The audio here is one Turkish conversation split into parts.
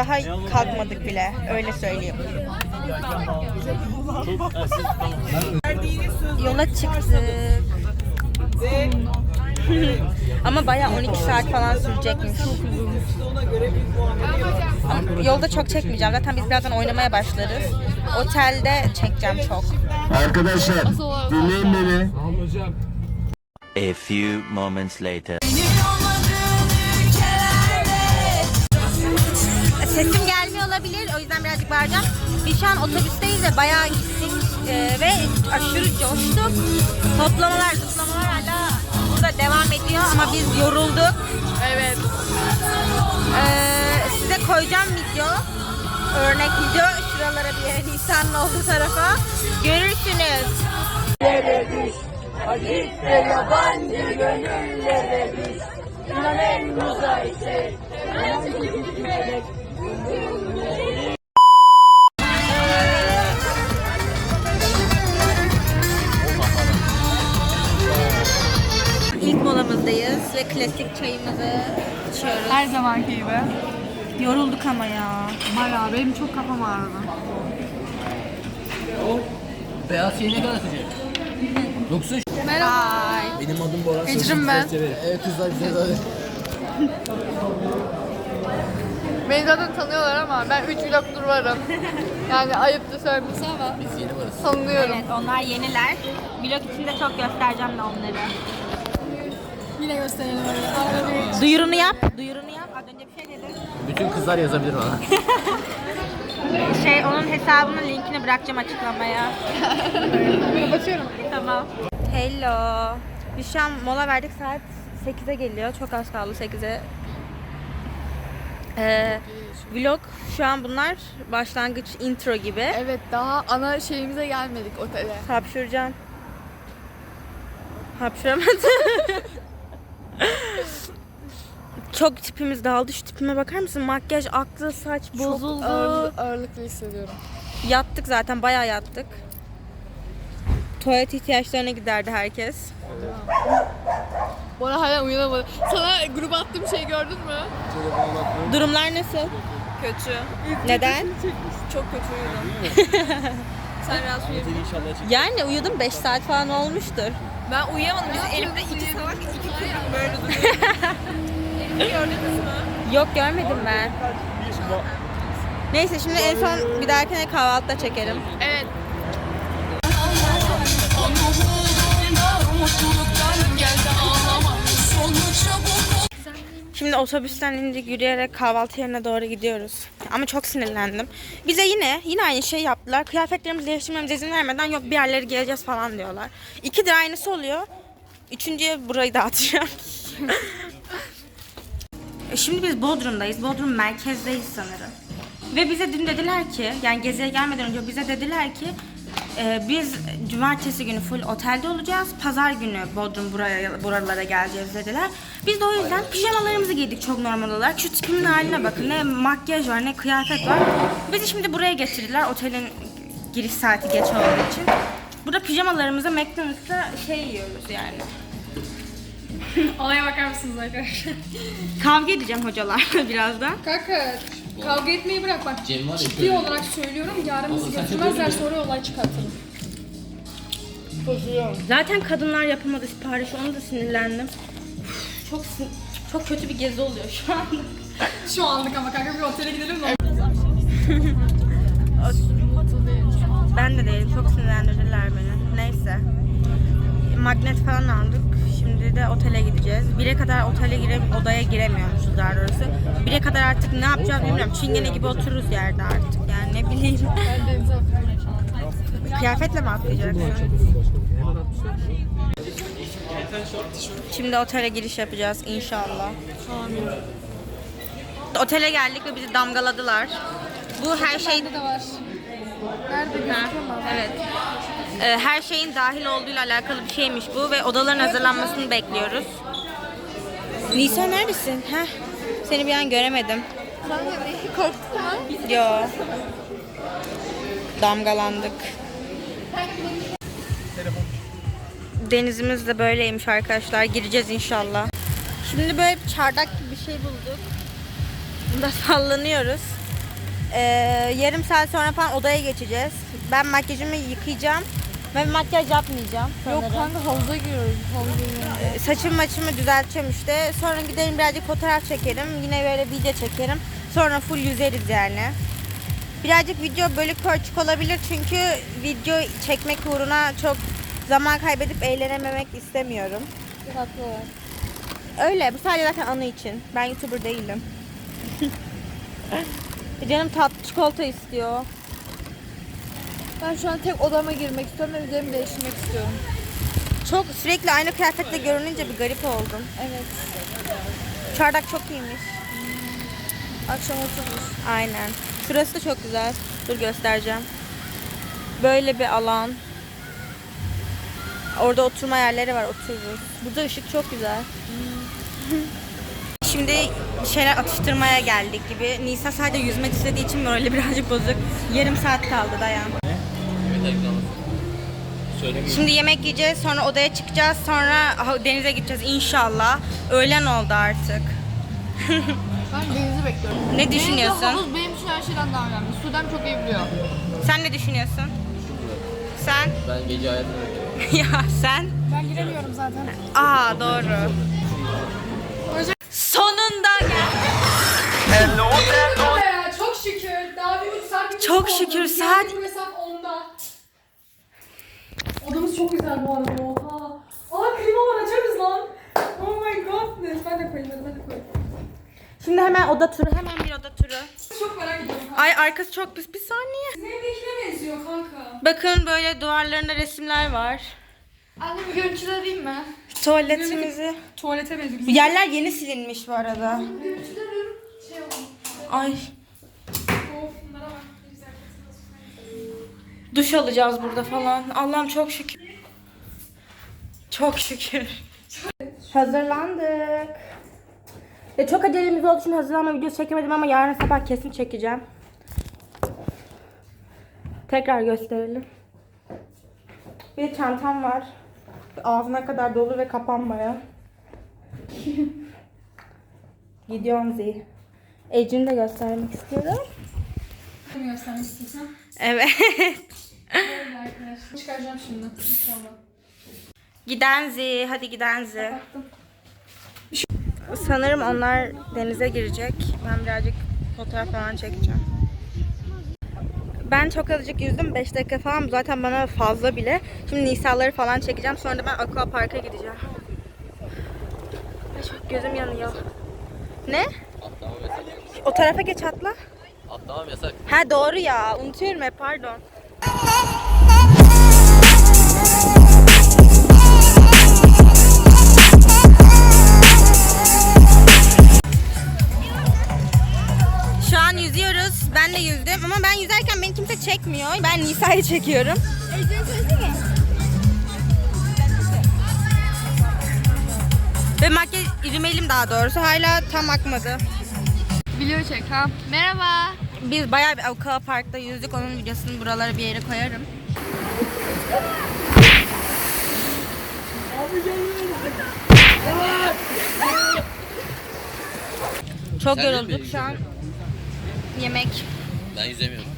Daha kalkmadık bile. Öyle söyleyeyim. Yola çıktık. Ama bayağı 12 saat falan sürecekmiş. Ama yolda çok çekmeyeceğim. Zaten biz birazdan oynamaya başlarız. Otelde çekeceğim çok. Arkadaşlar dinleyin beni. A few moments later. Sesim gelmiyor olabilir. O yüzden birazcık bağıracağım. Biz şu an otobüsteyiz de bayağı gittik e, ve aşırı coştuk. Toplamalar, zıplamalar hala burada devam ediyor ama biz yorulduk. Evet. Ee, size koyacağım video. Örnek video şuralara bir yere Nisan'ın olduğu tarafa. Görürsünüz. İlk molamızdayız ve klasik çayımızı içiyoruz. Her zamanki gibi. Yorulduk ama ya. Bayağı benim çok kafam ağrıdı. Beyaz şey ne kadar sıcak? Yoksa Merhaba. benim adım Bora. Ecrin ben. Evet kızlar de Beni zaten tanıyorlar ama ben 3 vlogdur varım. Yani ayıptı söylemesi ama Biz yeni varız. tanıyorum. Evet onlar yeniler. Vlog içinde çok göstereceğim de onları. Yine gösterelim öyle. Arada bir Duyurunu yap. Duyurunu yap. Az önce bir şey dedin. Bütün kızlar yazabilir bana. Şey onun hesabının linkini bırakacağım açıklamaya. kapatıyorum. tamam. Hello. Biz şu an mola verdik saat 8'e geliyor. Çok az kaldı 8'e. Ee, vlog şu an bunlar başlangıç intro gibi. Evet daha ana şeyimize gelmedik otele. Hapşıracağım. Hapşıramadım. Çok tipimiz dağıldı. Şu tipime bakar mısın? Makyaj aktı, saç bozuldu. Çok ağır, ağırlıklı hissediyorum. Yattık zaten, bayağı yattık. Tuvalet ihtiyaçlarına giderdi herkes. Bora hala uyanamadı. Sana gruba attığım şeyi gördün mü? Durumlar nasıl? Kötü. Neden? Çok kötü uyudum. Sen biraz uyudun. Yani uyudum 5 saat falan olmuştur. Ben uyuyamadım. Biz elimde iki salak iki kuyruk böyle duruyor. Elimi gördünüz mü? Yok görmedim ben. Neyse şimdi en son bir dahakine kahvaltıda çekerim. Evet. Şimdi otobüsten indik yürüyerek kahvaltı yerine doğru gidiyoruz. Ama çok sinirlendim. Bize yine yine aynı şey yaptılar. Kıyafetlerimizi değiştirmemize izin vermeden yok bir yerleri gezeceğiz falan diyorlar. İkidir aynısı oluyor. Üçüncüye burayı dağıtacağım. E, Şimdi biz Bodrum'dayız. Bodrum merkezdeyiz sanırım. Ve bize dün dediler ki, yani geziye gelmeden önce bize dediler ki e, biz cumartesi günü full otelde olacağız. Pazar günü Bodrum buraya buralara geleceğiz dediler. Biz de o yüzden pijamalarımızı giydik çok normal olarak. Şu tipimin haline bakın. Ne makyaj var ne kıyafet var. Bizi şimdi buraya getirdiler. Otelin giriş saati geç olduğu için. Burada pijamalarımızı McDonald's'ta şey yiyoruz yani. Olaya bakar mısınız arkadaşlar? Kavga edeceğim hocalarla birazdan. Kanka kavga etmeyi bırak bak. Cem var ya Ciddi şöyle. olarak söylüyorum. Yarın bizi Abla sen götürmezler sonra olay çıkartırım. Zaten kadınlar yapamadı sipariş onu da sinirlendim. Çok sin- çok kötü bir gezi oluyor şu an. Şu anlık ama kanka bir otele gidelim mi? Ben de değilim çok sinirlendirdiler beni. Neyse. Magnet falan aldık. De otele gideceğiz. Bire kadar otele gire odaya giremiyormuşuz daha doğrusu. Bire kadar artık ne yapacağız bilmiyorum. Çingene gibi otururuz yerde artık yani ne bileyim. Kıyafetle mi atlayacaksın? Şimdi otele giriş yapacağız inşallah. Otele geldik ve bizi damgaladılar. Bu her şey. Nerede evet. Ee, her şeyin dahil olduğuyla alakalı bir şeymiş bu ve odaların hazırlanmasını bekliyoruz. Nisa neredesin? Heh. Seni bir an göremedim. Korktun mu? Yo. Damgalandık. Denizimiz de böyleymiş arkadaşlar. Gireceğiz inşallah. Şimdi böyle bir çardak gibi bir şey bulduk. Bunda sallanıyoruz. Ee, yarım saat sonra falan odaya geçeceğiz. Ben makyajımı yıkayacağım. Ben makyaj yapmayacağım sanırım. Yok kanka havuza giriyoruz. Havuza giriyoruz. Ee, Saçım maçımı düzelteceğim işte. Sonra giderim birazcık fotoğraf çekerim. Yine böyle video çekerim. Sonra full yüzeriz yani. Birazcık video bölük pörçük olabilir çünkü video çekmek uğruna çok zaman kaybedip eğlenememek istemiyorum. Haklı. Öyle. Bu sadece zaten anı için. Ben YouTuber değilim. Canım tatlı çikolata istiyor. Ben şu an tek odama girmek istiyorum ve üzerimi değiştirmek istiyorum. Çok sürekli aynı kıyafetle görününce bir garip oldum. Evet. Çardak çok iyiymiş. Akşam otururuz. Aynen. Şurası da çok güzel. Dur göstereceğim. Böyle bir alan. Orada oturma yerleri var otururuz. Burada ışık çok güzel. Şimdi bir şeyler atıştırmaya geldik gibi. Nisa sadece yüzmek istediği için böyle birazcık bozuk. Yarım saat kaldı dayan. Şimdi yemek yiyeceğiz, sonra odaya çıkacağız, sonra denize gideceğiz inşallah. Öğlen oldu artık. Ben Deniz'i bekliyorum. Ne Deniz'de düşünüyorsun? havuz benim için her şeyden daha önemli. Sudan çok iyi biliyor. Sen ne düşünüyorsun? Sen? Ben gece hayatını ya sen? Ben giremiyorum zaten. Aa doğru. Sonunda gel. Ya, çok şükür. Daha bir üç saat Çok şükür, saat- çok güzel bu arada. Oha. Aa klima var açarız lan. Oh my god. Ben de koyayım hadi ben de koyayım. Şimdi hemen oda turu, hemen bir oda turu. Çok merak ediyorum kanka. Ay arkası çok pis bir saniye. Bizim evdekine benziyor kanka. Bakın böyle duvarlarında resimler var. Anne bir görüntüler arayayım mı? Tuvaletimizi. Tuvalete benziyor. Bu yerler yeni silinmiş bu arada. Görüntüler arıyorum. Şey oldu. Ay Of bunlara bak. Ne güzel. duş alacağız burada falan. Allah'ım çok şükür. Çok şükür. Hazırlandık. Ya çok acelemiz olduğu için hazırlanma videosu çekemedim ama yarın sabah kesin çekeceğim. Tekrar gösterelim. Bir çantam var. Ağzına kadar dolu ve kapanmaya. Gidiyorum Z. Ecini de göstermek istiyorum. Göstermek istiyorsan. Evet. Böyle arkadaşlar. Çıkaracağım şimdi. İnşallah. Giden Z. Hadi giden Z. Sanırım onlar denize girecek. Ben birazcık fotoğraf falan çekeceğim. Ben çok azıcık yüzdüm. 5 dakika falan zaten bana fazla bile. Şimdi Nisa'ları falan çekeceğim. Sonra da ben Aqua Park'a gideceğim. Ay çok gözüm yanıyor. Ne? Atlamam yasak. O tarafa geç atla. Atlamam yasak. Ha doğru ya. Unutuyorum hep pardon. Yüzüyoruz. Ben de yüzdüm ama ben yüzerken beni kimse çekmiyor. Ben Nisa'yı çekiyorum. Ve makyaj irimelim daha doğrusu. Hala tam akmadı. Video çek ha. Merhaba. Biz bayağı bir Aqua Park'ta yüzdük. Onun videosunu buralara bir yere koyarım. Çok yorulduk şu an. Yemek. Ben yüzemiyorum.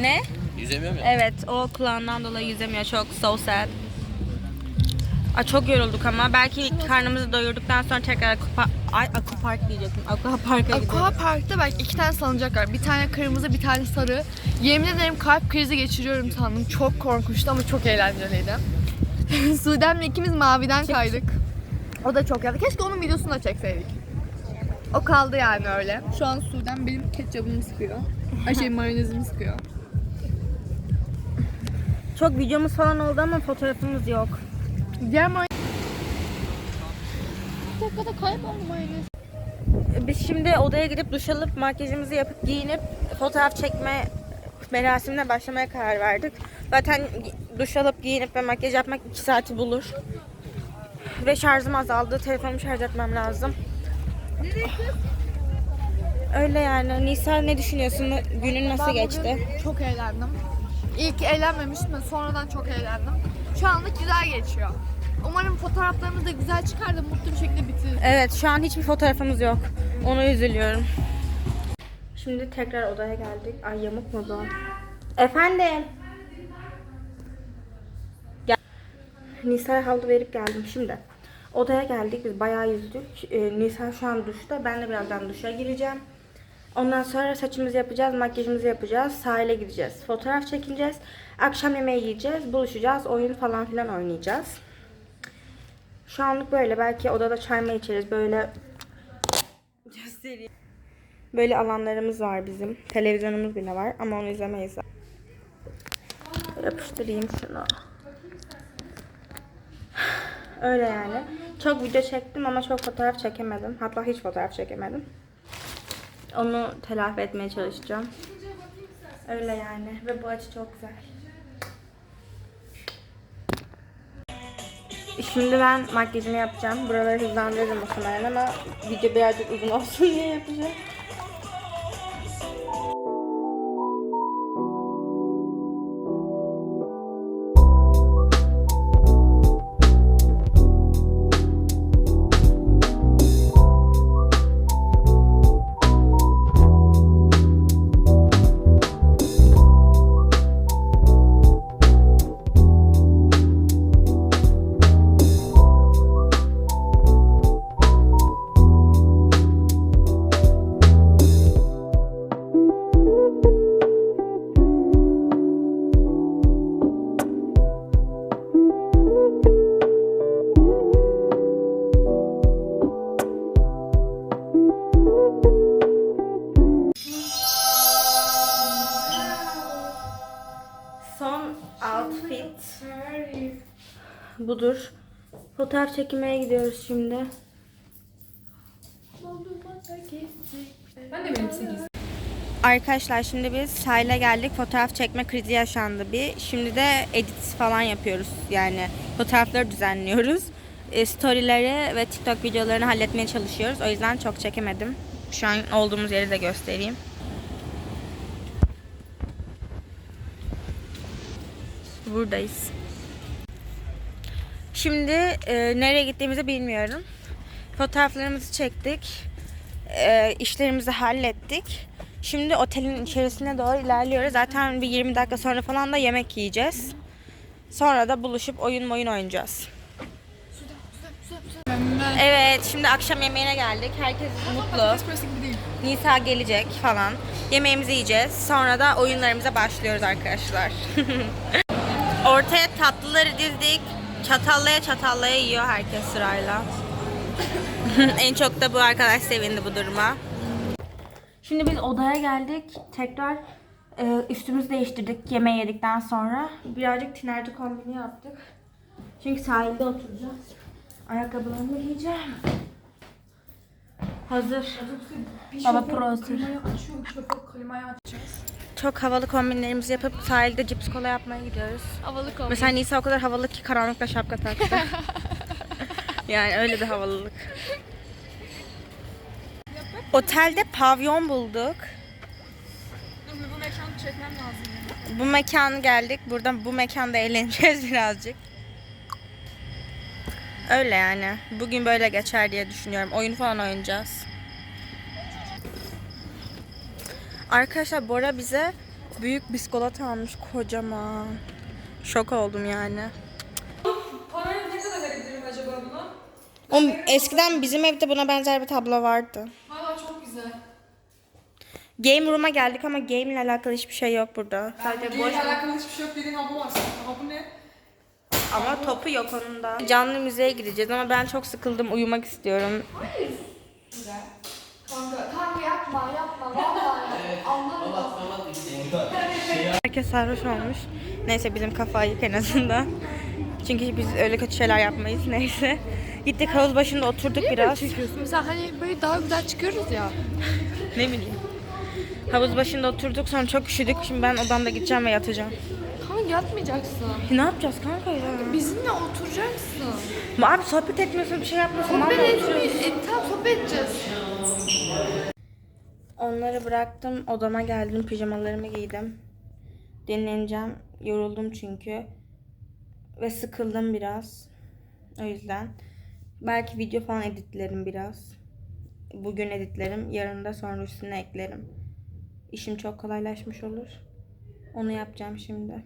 Ne? Yüzemiyorum ya. Evet, o kulağından dolayı yüzemiyor. Çok so sad. Aa, çok yorulduk ama belki karnımızı doyurduktan sonra tekrar Aqua, Ay, Aqua Park diyecektim. Aqua Park'a gideriz. Aqua Park'ta belki iki tane salıncak var. Bir tane kırmızı, bir tane sarı. Yemin ederim kalp krizi geçiriyorum sandım. Çok korkunçtu ama çok eğlenceliydi. Suden'le ikimiz maviden kaydık. O da çok yaptı. Keşke onun videosunu da çekseydik. O kaldı yani öyle. Şu an Suden benim ketçabımı sıkıyor. Ay şey mayonezimi sıkıyor. Çok videomuz falan oldu ama fotoğrafımız yok. Diğer mayonez... Bir dakikada kayboldu mayonez. Biz şimdi odaya gidip duş alıp makyajımızı yapıp giyinip fotoğraf çekme merasimine başlamaya karar verdik. Zaten duş alıp giyinip ve makyaj yapmak 2 saati bulur. Ve şarjım azaldı. Telefonumu şarj etmem lazım. Öyle yani. Nisa ne düşünüyorsun? Günün nasıl Ben geçti? çok eğlendim. İlk eğlenmemiştim de sonradan çok eğlendim. Şu anlık güzel geçiyor. Umarım fotoğraflarımız da güzel çıkar da mutlu bir şekilde bitiririz. Evet şu an hiçbir fotoğrafımız yok. Ona üzülüyorum. Şimdi tekrar odaya geldik. Ay yamuk mu bu? Efendim. Gel. Nisa'ya havlu verip geldim şimdi. Odaya geldik. Biz bayağı yüzdük. Ee, Nisa şu an duşta. Ben de birazdan duşa gireceğim. Ondan sonra saçımızı yapacağız, makyajımızı yapacağız, sahile gideceğiz, fotoğraf çekileceğiz, akşam yemeği yiyeceğiz, buluşacağız, oyun falan filan oynayacağız. Şu anlık böyle. Belki odada çay mı içeriz, böyle göstereyim. Böyle alanlarımız var bizim. Televizyonumuz bile var ama onu izlemeyiz. Yapıştırayım şunu. Öyle yani. Çok video çektim ama çok fotoğraf çekemedim. Hatta hiç fotoğraf çekemedim. Onu telafi etmeye çalışacağım. Öyle yani. Ve bu açı çok güzel. Şimdi ben makyajımı yapacağım. Buraları hızlandırırım muhtemelen ama video birazcık uzun olsun diye yapacağım. Fotoğraf çekimine gidiyoruz şimdi. Ben de benim 8. Arkadaşlar şimdi biz sahile geldik. Fotoğraf çekme krizi yaşandı bir. Şimdi de edit falan yapıyoruz. Yani fotoğrafları düzenliyoruz. E, storyleri ve TikTok videolarını halletmeye çalışıyoruz. O yüzden çok çekemedim. Şu an olduğumuz yeri de göstereyim. Buradayız. Şimdi e, nereye gittiğimizi bilmiyorum. Fotoğraflarımızı çektik. E, işlerimizi hallettik. Şimdi otelin içerisine doğru ilerliyoruz. Zaten bir 20 dakika sonra falan da yemek yiyeceğiz. Sonra da buluşup oyun oyun oynayacağız. Evet, şimdi akşam yemeğine geldik. Herkes mutlu. Nisa gelecek falan. Yemeğimizi yiyeceğiz. Sonra da oyunlarımıza başlıyoruz arkadaşlar. Ortaya tatlıları dizdik. Çatallaya çatallaya yiyor herkes sırayla. en çok da bu arkadaş sevindi bu duruma. Şimdi biz odaya geldik. Tekrar e, üstümüzü değiştirdik yemeği yedikten sonra. Birazcık tinerci kombini yaptık. Çünkü sahilde oturacağız. Ayakkabılarımı giyeceğim. Hazır. Baba prosu. Klimayı açıyor. Şoför klimayı açacağız. Çok havalı kombinlerimizi yapıp sahilde cips kola yapmaya gidiyoruz. Havalı kombin. Mesela Nisa o kadar havalı ki karanlıkta şapka taktı. yani öyle bir havalılık. Otelde pavyon bulduk. Dur bu mekanı çekmem lazım. Bu mekan geldik. Buradan bu mekanda eğleneceğiz birazcık. Öyle yani. Bugün böyle geçer diye düşünüyorum. Oyun falan oynayacağız. Arkadaşlar Bora bize büyük biskolata almış kocaman. Şok oldum yani. Parayı ne kadar verebilirim acaba buna? O eskiden bizim evde buna benzer bir tablo vardı. Hala çok güzel. Game room'a geldik ama game ile alakalı hiçbir şey yok burada. Sadece boş. Boş. alakalı hiçbir şey yok dediğin hava var. Ama bu ne? Ama topu yok onun da. Canlı müzeye gideceğiz ama ben çok sıkıldım. Uyumak istiyorum. Kanka, kanka yapma yapma vallahi. Herkes sarhoş olmuş. Neyse bizim kafa ayık en azından. Çünkü biz öyle kötü şeyler yapmayız. Neyse. Gittik havuz başında oturduk biraz. Mesela hani böyle daha güzel çıkıyoruz ya. Ne bileyim. Havuz başında oturduk sonra çok üşüdük. Şimdi ben odamda gideceğim ve yatacağım. Kanka yatmayacaksın. Ne yapacağız kanka ya? Bizimle oturacaksın. Ama Abi sohbet etmiyorsun bir şey yapmıyorsun. Sohbet etmeyi, e, tamam sohbet edeceğiz. Onları bıraktım. Odama geldim. Pijamalarımı giydim. Dinleneceğim. Yoruldum çünkü. Ve sıkıldım biraz. O yüzden. Belki video falan editlerim biraz. Bugün editlerim. Yarın da sonra üstüne eklerim. işim çok kolaylaşmış olur. Onu yapacağım şimdi.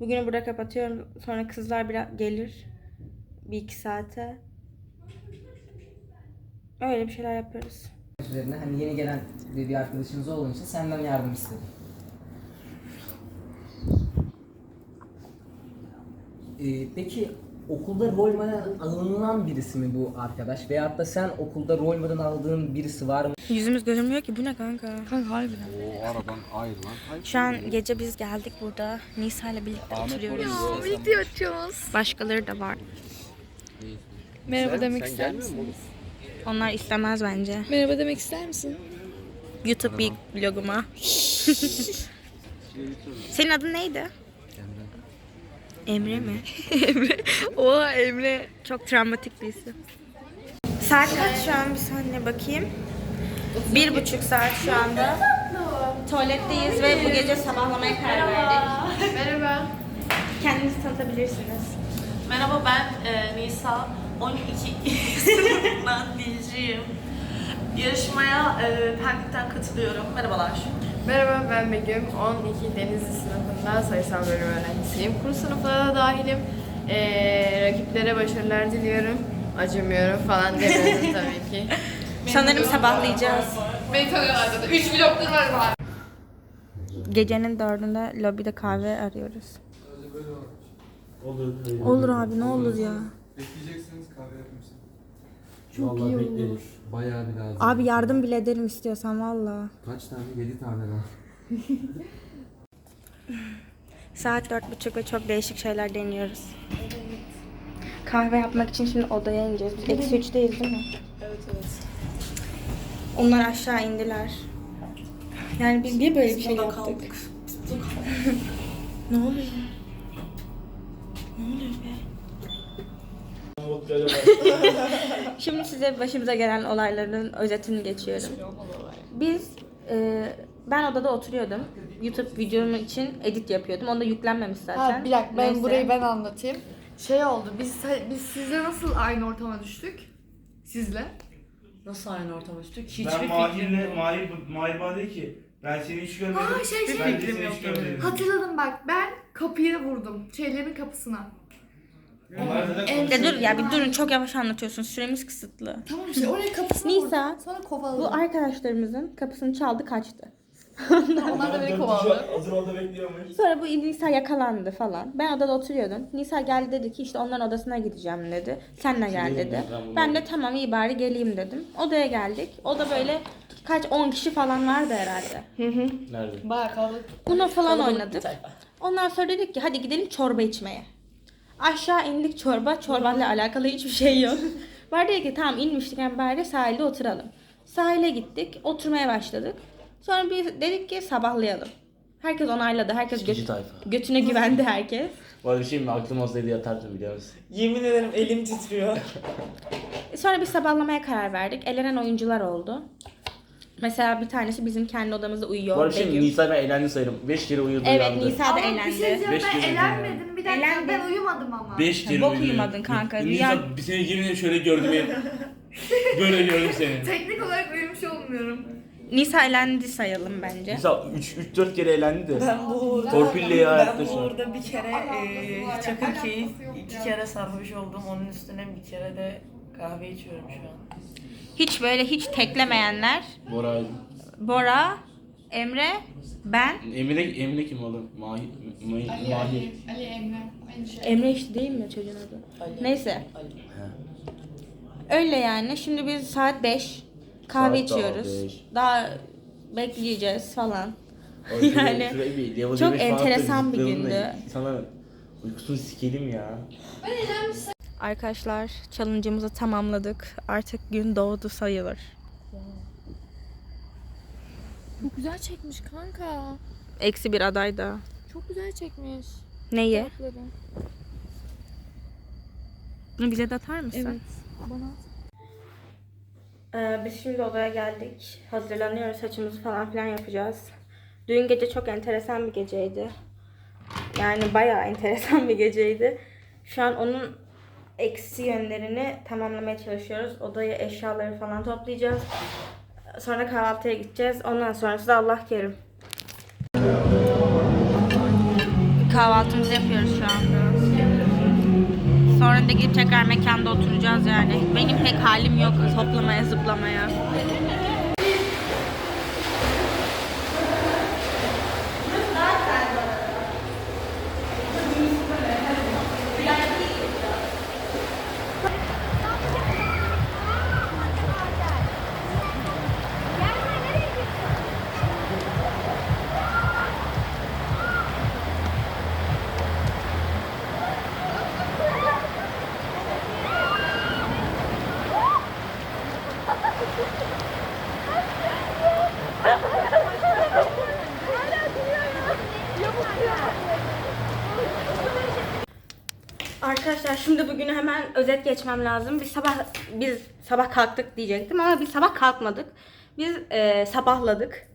Bugünü burada kapatıyorum. Sonra kızlar biraz gelir. Bir iki saate. Öyle bir şeyler yaparız. Üzerine hani yeni gelen bir bir arkadaşımız olduğu için senden yardım istedim. Ee, peki okulda rol model alınan birisi mi bu arkadaş? Veyahut da sen okulda rol model aldığın birisi var mı? Yüzümüz görünmüyor ki. Bu ne kanka? Kanka harbiden. Şu an gece biz geldik burada. Nisa ile birlikte oturuyoruz. Birlikte yatıyoruz. Başkaları da var. Merhaba demek ister misin? Onlar istemez bence. Merhaba demek ister misin? YouTube bir vloguma. Senin adın neydi? Emre. Emre mi? Emre. Oha Emre. Çok travmatik bir isim. Saat kaç şu an bir saniye bakayım. Bir buçuk saat şu anda. Tuvaletteyiz ve bu gece sabahlamaya karar verdik. Merhaba. Kendinizi tanıtabilirsiniz. Merhaba ben e, Nisa. 12 sınıfından dilciyim. Yarışmaya e, Pendik'ten katılıyorum. Merhabalar. Merhaba ben Begüm. 12 Denizli sınıfında sayısal bölüm öğrencisiyim. Kurs sınıflara da dahilim. Ee, rakiplere başarılar diliyorum. Acımıyorum falan demiyorum tabii ki. Sanırım sabahlayacağız. Beni tanıyorlar zaten. 3 bloktur var var. Gecenin dördünde lobide kahve arıyoruz. Olur. Olur abi ne olur ya. Vallahi bekleriz. Bayağı bir lazım. Abi yardım bile ederim istiyorsan valla. Kaç tane? 7 tane daha. Saat dört buçuk ve çok değişik şeyler deniyoruz. Kahve yapmak için şimdi odaya ineceğiz. Biz eksi üçteyiz değil mi? Evet evet. Onlar aşağı indiler. Yani biz niye böyle bir şey yaptık? ne oluyor? Ne oluyor be? Şimdi size başımıza gelen olayların özetini geçiyorum. Biz, e, ben odada oturuyordum. YouTube videomu için edit yapıyordum. Onda yüklenmemiş zaten. Ha, bir dakika ben Neyse. burayı ben anlatayım. Şey oldu biz biz sizle nasıl aynı ortama düştük? Sizle. Nasıl aynı ortama düştük? Hiçbir Ben fikrim Mahir'le, yok. Mahir, Mahir bana dedi ki ben seni hiç görmedim. Ha, şey, şey. ben seni yok hiç görmedim. Hatırladım bak ben kapıyı vurdum. Şeylerin kapısına. Zaten Ya dur ya bir durun çok yavaş anlatıyorsun. Süremiz kısıtlı. Tamam işte oraya kapısına Nisa, vurdum. Sonra kovaladım. Bu arkadaşlarımızın kapısını çaldı kaçtı. Onlar da beni kovaladı. Hazır orada bekliyormuş. Sonra bu Nisa yakalandı falan. Ben odada oturuyordum. Nisa geldi dedi ki işte onların odasına gideceğim dedi. Senle gel dedi. Ben de tamam iyi bari geleyim dedim. Odaya geldik. O da böyle kaç 10 kişi falan vardı herhalde. Bayağı kalabalık. Uno falan oynadık. Ondan sonra dedik ki hadi gidelim çorba içmeye. Aşağı indik çorba. Çorbayla alakalı hiçbir şey yok. Var dedi ki tamam inmiştik yani bari sahilde oturalım. Sahile gittik. Oturmaya başladık. Sonra biz dedik ki sabahlayalım. Herkes onayladı. Herkes göt- tayfa. götüne güvendi herkes. Bu arada bir şey mi? Aklım olsaydı yatardım biliyor musun? Yemin ederim elim titriyor. Sonra biz sabahlamaya karar verdik. Elenen oyuncular oldu. Mesela bir tanesi bizim kendi odamızda uyuyor. Bu arada bir şey? Begüm. Nisa ben eğlendi sayarım. 5 kere uyudu Evet uyandı. Nisa da Ama eğlendi. bir şey diyeceğim Beş ben kere eğlenmedim. Bir dakika Eğlendin. ben uyumadım ama. 5 kere Bok uyumadın kanka, Nisa, rüya- bir seni yemin ederim şöyle gördüm ya. Böyle gördüm seni. Teknik olarak uyumuş olmuyorum. Nisa elendi sayalım bence. Nisa 3-4 kere eğlendi de. Ben bu uğurda, Torpille ben bu uğurda bir kere e, çakır keyif, iki kere sarhoş oldum. Onun üstüne bir kere de kahve içiyorum şu an. Hiç böyle hiç teklemeyenler. Bora. Bora, Emre, ben. Emre, Emre kim oğlum? Mahir. Mahir. Mahir. Ali Emre. Aynı şey. Emre işte değil mi çocuğun adı? Neyse. Öyle yani. Şimdi biz saat 5 kahve Saat daha içiyoruz. beş. Daha bekleyeceğiz falan. O Yani şuraya bir level çok falan enteresan bir zıplayalım da gündü. Sana uykusunu sikelim ya. Arkadaşlar challenge'ımızı tamamladık. Artık gün doğdu sayılır. Çok güzel çekmiş kanka. Eksi bir aday da. Çok güzel çekmiş. Neyi? Fotoğrafları. Bunu bize de atar mısın? Evet. Bana Ee, biz şimdi odaya geldik. Hazırlanıyoruz. Saçımızı falan filan yapacağız. Dün gece çok enteresan bir geceydi. Yani bayağı enteresan bir geceydi. Şu an onun eksi yönlerini tamamlamaya çalışıyoruz. Odayı, eşyaları falan toplayacağız. Sonra kahvaltıya gideceğiz. Ondan sonrası da Allah kerim. Kahvaltımızı yapıyoruz şu anda. Sonra da gidip tekrar mekanda oturacağız yani. Benim pek halim yok toplamaya zıplamaya. Özet geçmem lazım. Biz sabah biz sabah kalktık diyecektim ama biz sabah kalkmadık. Biz e, sabahladık.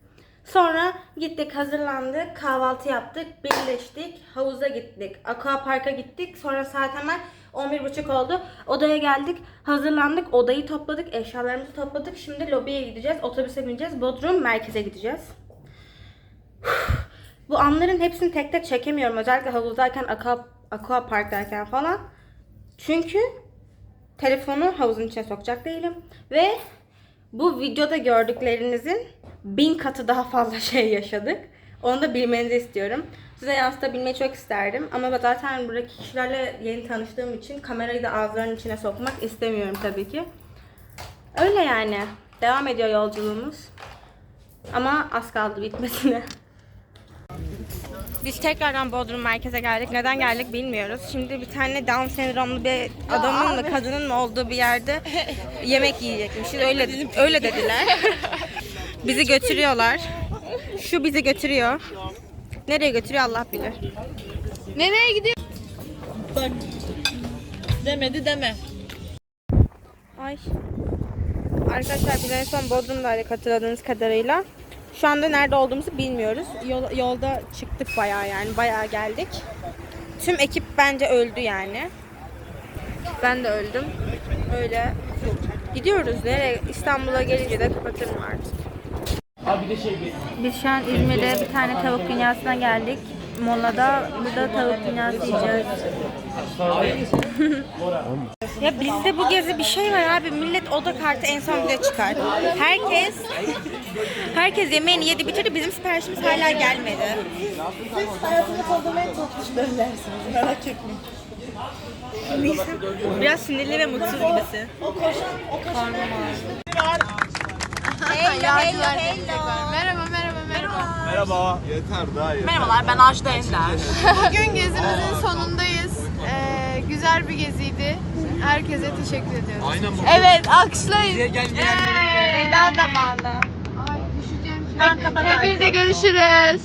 Sonra gittik, hazırlandık, kahvaltı yaptık, birleştik, havuza gittik, aqua parka gittik. Sonra saat hemen 11.30 oldu. Odaya geldik, hazırlandık, odayı topladık, eşyalarımızı topladık. Şimdi lobiye gideceğiz, otobüse bineceğiz, Bodrum merkeze gideceğiz. Bu anların hepsini tek tek çekemiyorum. Özellikle havuzdayken, aqua, aqua parktayken falan. Çünkü telefonu havuzun içine sokacak değilim. Ve bu videoda gördüklerinizin bin katı daha fazla şey yaşadık. Onu da bilmenizi istiyorum. Size yansıtabilmeyi çok isterdim. Ama zaten buradaki kişilerle yeni tanıştığım için kamerayı da ağızlarının içine sokmak istemiyorum tabii ki. Öyle yani. Devam ediyor yolculuğumuz. Ama az kaldı bitmesine. Biz tekrardan Bodrum merkeze geldik. Neden geldik bilmiyoruz. Şimdi bir tane Down sendromlu bir adamın mı kadının mı olduğu bir yerde yemek yiyecekmişiz. Öyle öyle dediler. bizi götürüyorlar. Şu bizi götürüyor. Nereye götürüyor Allah bilir. Nereye gidiyor? Demedi deme. Ay. Arkadaşlar biz en son Bodrum'daydık hatırladığınız kadarıyla. Şu anda nerede olduğumuzu bilmiyoruz. Yol- yolda çıktık bayağı yani bayağı geldik. Tüm ekip bence öldü yani. Ben de öldüm. Öyle gidiyoruz. Nereye? İstanbul'a gelince de kapatırım artık. Abi bir de şey Biz şu an İzmir'de bir tane tavuk dünyasına geldik. Molada burada tavuk dünyası yiyeceğiz. ya bizde bu gezi bir şey var abi. Millet oda kartı en son bize çıkar. Herkes herkes yemeğini yedi bitirdi. Bizim siparişimiz hala gelmedi. Neyse. Biraz sinirli ve mutsuz gibisin. Yağcılar gelecek var. Merhaba merhaba merhaba. Merhaba. Yeter daha yeter. Merhabalar ben Ajda Ender. Bugün gezimizin sonundayız. Ee, güzel bir geziydi. Herkese teşekkür ediyoruz. Aynen bu. Evet alkışlayın. Daha zamanlı. Ay düşeceğim. Hepinize görüşürüz.